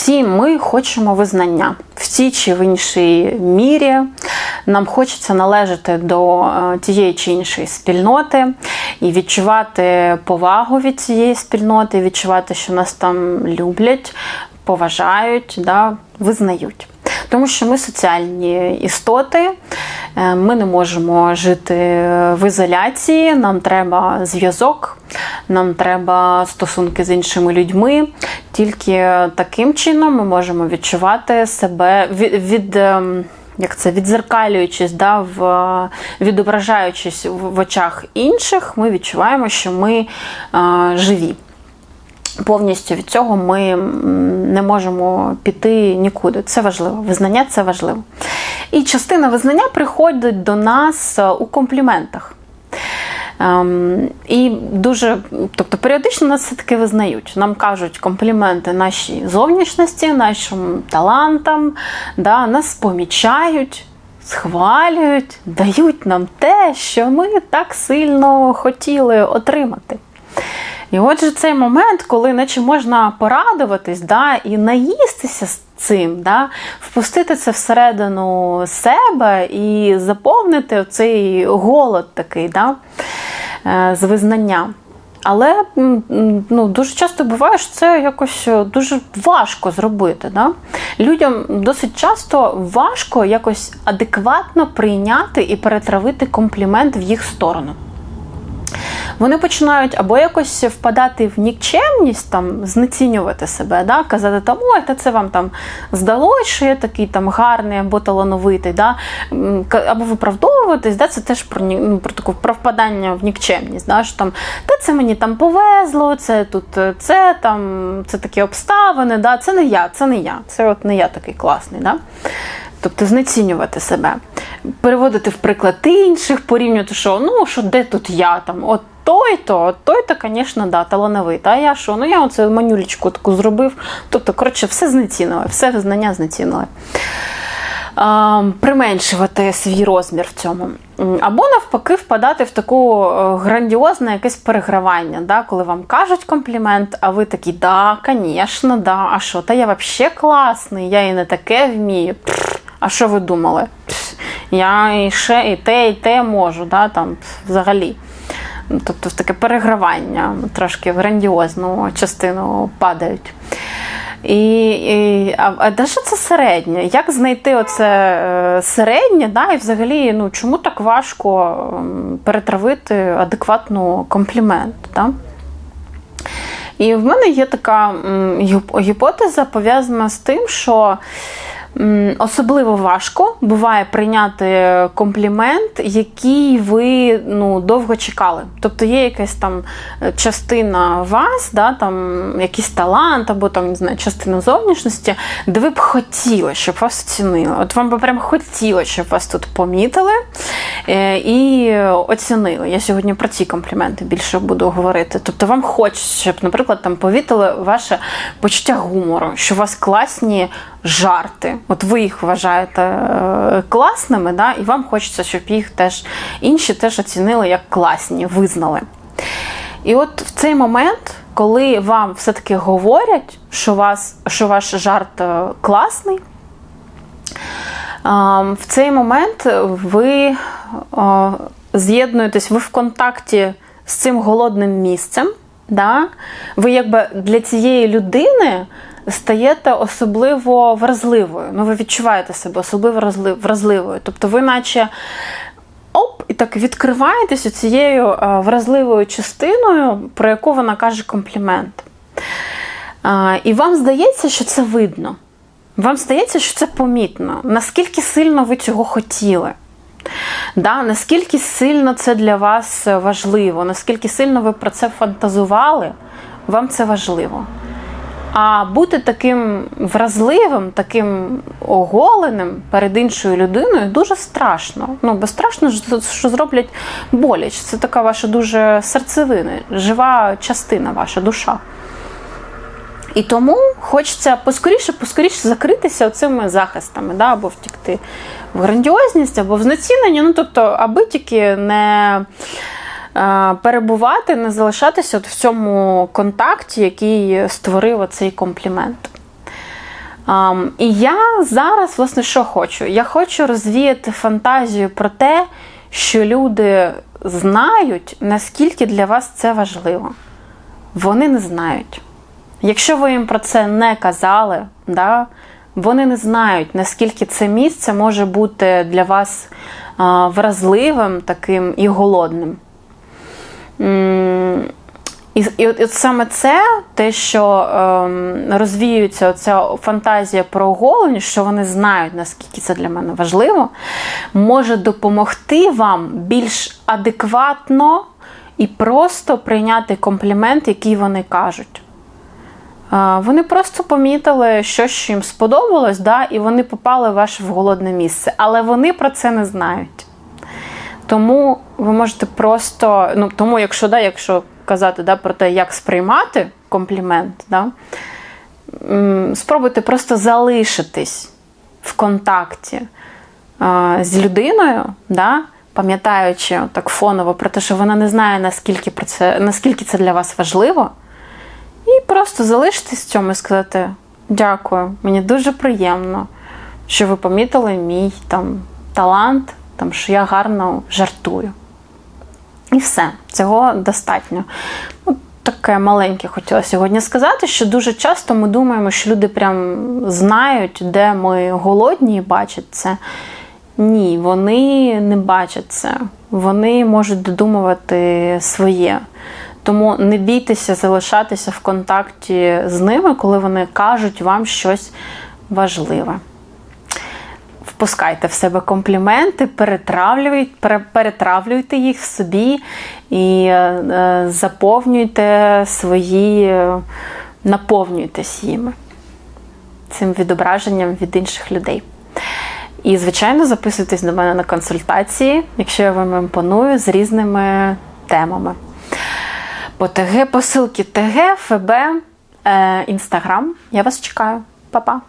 всі ми хочемо визнання в цій чи в іншій мірі. Нам хочеться належати до е, тієї чи іншої спільноти і відчувати повагу від цієї спільноти, відчувати, що нас там люблять, поважають, да, визнають. Тому що ми соціальні істоти, ми не можемо жити в ізоляції, нам треба зв'язок, нам треба стосунки з іншими людьми. Тільки таким чином ми можемо відчувати себе від. від ем, як це відзеркалюючись, да, в, відображаючись в, очах інших, ми відчуваємо, що ми е, живі. Повністю від цього ми не можемо піти нікуди. Це важливо. Визнання це важливо. І частина визнання приходить до нас е, у компліментах. Ем, і дуже, тобто періодично нас все-таки визнають. Нам кажуть компліменти нашій зовнішності, нашим талантам, да, нас помічають, схвалюють, дають нам те, що ми так сильно хотіли отримати. І отже, цей момент, коли наче можна порадуватись да, і наїстися з цим, да, впустити це всередину себе і заповнити цей голод такий да, е, з визнання. Але ну, дуже часто буває, що це якось е, дуже важко зробити. Да? Людям досить часто важко якось адекватно прийняти і перетравити комплімент в їх сторону вони починають або якось впадати в нікчемність, там знецінювати себе, да? казати, там, ой, та це вам там здалось, що я такий там гарний або талановитий, да? Або виправдовуватись, да? це теж про, ну, про таку про впадання в нікчемність. Да? Що там, та це мені там повезло, це тут е, це там, це такі обставини, да? це не я, це не я, це от не я такий класний. Да? Тобто знецінювати себе, переводити в приклад інших, порівнювати, що ну що де тут я там, от той-то, той-то, звісно, да, талановитий. А я що? Ну я оце манюлечку таку зробив. Тобто, коротше, все знецінили, все визнання знецінили. Применшувати свій розмір в цьому. Або навпаки впадати в таку е, грандіозне якесь перегравання, да, коли вам кажуть комплімент, а ви такі, да, звісно, да, а що, та я взагалі класний, я і не таке вмію. А що ви думали? Я і ще і те, і те можу, да, там, взагалі. Ну, Тобто в таке перегравання, трошки в грандіозну частину падають. І, і, а, а де ж це середнє? Як знайти оце е, середнє? Да? І взагалі, ну, чому так важко перетравити адекватну комплімент? Да? І в мене є така гіпотеза пов'язана з тим, що особливо важко буває прийняти комплімент, який ви ну, довго чекали. Тобто є якась там е, частина вас, да, там, якийсь талант або там, не знаю, частина зовнішності, де ви б хотіли, щоб вас оцінили. От вам би прям хотілося, щоб вас тут помітили е, і оцінили. Я сьогодні про ці компліменти більше буду говорити. Тобто вам хочеться, щоб, наприклад, там повітили ваше почуття гумору, що у вас класні жарти. От ви їх вважаєте е, класними, да, і вам хочеться, щоб їх теж інші теж оцінили як класні, визнали. І от в цей момент, коли вам все-таки говорять, що, вас, що ваш жарт е, класний, в цей момент ви а, з'єднуєтесь, ви в контакті з цим голодним місцем. Да? Ви якби для цієї людини стаєте особливо вразливою. Ну, ви відчуваєте себе особливо вразливою. Тобто ви наче оп, і так відкриваєтеся цією вразливою частиною, про яку вона каже комплімент. І вам здається, що це видно. Вам здається, що це помітно. Наскільки сильно ви цього хотіли? Да, наскільки сильно це для вас важливо, наскільки сильно ви про це фантазували, вам це важливо. А бути таким вразливим, таким оголеним перед іншою людиною дуже страшно. Ну, бо страшно, що- зроблять боліч. Це така ваша дуже серцевина, жива частина, ваша душа. І тому хочеться поскоріше, поскоріше закритися цими захистами, да, або втікти в грандіозність, або в знецінення. Ну, тобто, аби тільки не перебувати, не залишатися от в цьому контакті, який створив оцей комплімент. І я зараз, власне, що хочу? Я хочу розвіяти фантазію про те, що люди знають, наскільки для вас це важливо. Вони не знають. Якщо ви їм про це не казали, да, вони не знають, наскільки це місце може бути для вас вразливим таким і голодним. І, і, от, от саме це, те, що ем, розвіюється ця фантазія про оголення, що вони знають, наскільки це для мене важливо, може допомогти вам більш адекватно і просто прийняти комплімент, який вони кажуть. Е, Вони просто помітили щось, що їм сподобалось, да, і вони попали в ваше голодне місце. Але вони про це не знають. Тому ви можете просто, ну тому, якщо да, якщо казати да, про те, як сприймати комплімент, да, спробуйте просто залишитись в контакті а, з людиною, да, пам'ятаючи так фоново про те, що вона не знає, наскільки, про це, наскільки це для вас важливо. І просто залишитись в цьому і сказати: дякую, мені дуже приємно, що ви помітили мій там талант, там, що я гарно жартую. І все, цього достатньо. Ну, таке маленьке хотіла сьогодні сказати, що дуже часто ми думаємо, що люди прям знають, де ми голодні і бачать це. Ні, вони не бачать це. Вони можуть додумувати своє. Тому не бійтеся залишатися в контакті з ними, коли вони кажуть вам щось важливе. Впускайте в себе компліменти, перетравлюйте, перетравлюйте їх в собі і е, е, заповнюйте свої, е, наповнюйтесь їми цим відображенням від інших людей. І, звичайно, записуйтесь до мене на консультації, якщо я вам імпоную, з різними темами. По ТГ, посилки ТГ, ФБ, Інстаграм. Я вас чекаю. Па-па!